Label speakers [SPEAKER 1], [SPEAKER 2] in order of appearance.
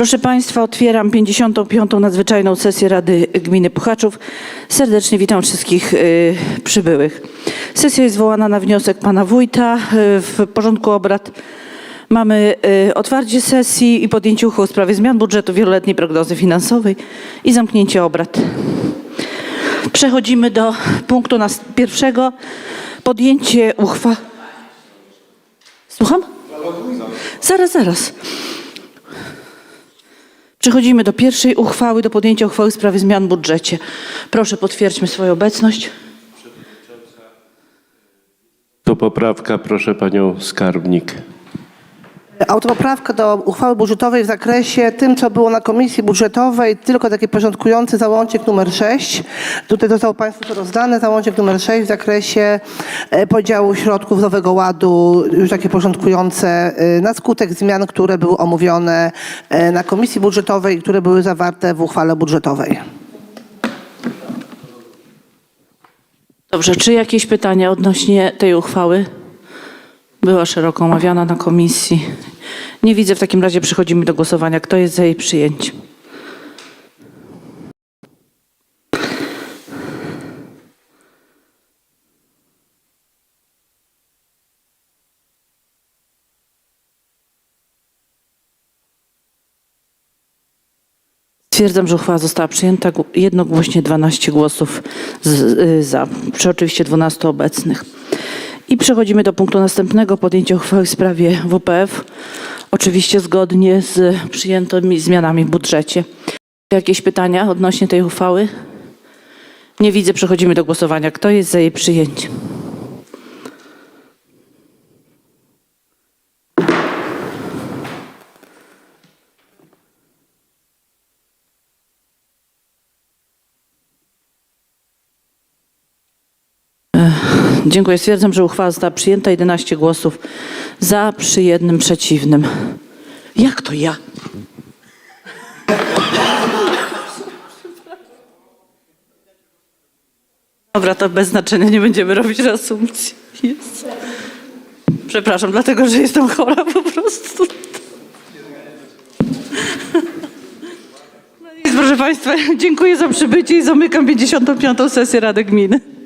[SPEAKER 1] Proszę Państwa, otwieram 55. nadzwyczajną sesję Rady Gminy Puchaczów. Serdecznie witam wszystkich y, przybyłych. Sesja jest zwołana na wniosek Pana Wójta. Y, w porządku obrad mamy y, otwarcie sesji i podjęcie uchwał w sprawie zmian budżetu wieloletniej prognozy finansowej i zamknięcie obrad. Przechodzimy do punktu nas- pierwszego. Podjęcie uchwał. Słucham? Zaraz, zaraz. Przechodzimy do pierwszej uchwały, do podjęcia uchwały w sprawie zmian w budżecie. Proszę potwierdźmy swoją obecność.
[SPEAKER 2] To poprawka, proszę panią skarbnik.
[SPEAKER 3] Autopoprawka do uchwały budżetowej w zakresie tym, co było na komisji budżetowej, tylko taki porządkujący załącznik numer 6. Tutaj został Państwu to rozdane, załącznik numer 6 w zakresie e, podziału środków Nowego Ładu, już takie porządkujące e, na skutek zmian, które były omówione e, na komisji budżetowej, które były zawarte w uchwale budżetowej.
[SPEAKER 1] Dobrze, czy jakieś pytania odnośnie tej uchwały? Była szeroko omawiana na komisji. Nie widzę, w takim razie przechodzimy do głosowania. Kto jest za jej przyjęciem? Stwierdzam, że uchwała została przyjęta gł- jednogłośnie 12 głosów z, y, za, przy oczywiście 12 obecnych. I przechodzimy do punktu następnego, podjęcie uchwały w sprawie WPF, oczywiście zgodnie z przyjętymi zmianami w budżecie. Jakieś pytania odnośnie tej uchwały? Nie widzę, przechodzimy do głosowania. Kto jest za jej przyjęciem? Dziękuję. Stwierdzam, że uchwała została przyjęta. 11 głosów za, przy jednym przeciwnym. Jak to ja? Dobra, to bez znaczenia, nie będziemy robić reasumpcji. Jest. Przepraszam, dlatego, że jestem chora po prostu. No nic, proszę Państwa, dziękuję za przybycie i zamykam 55. sesję Rady Gminy.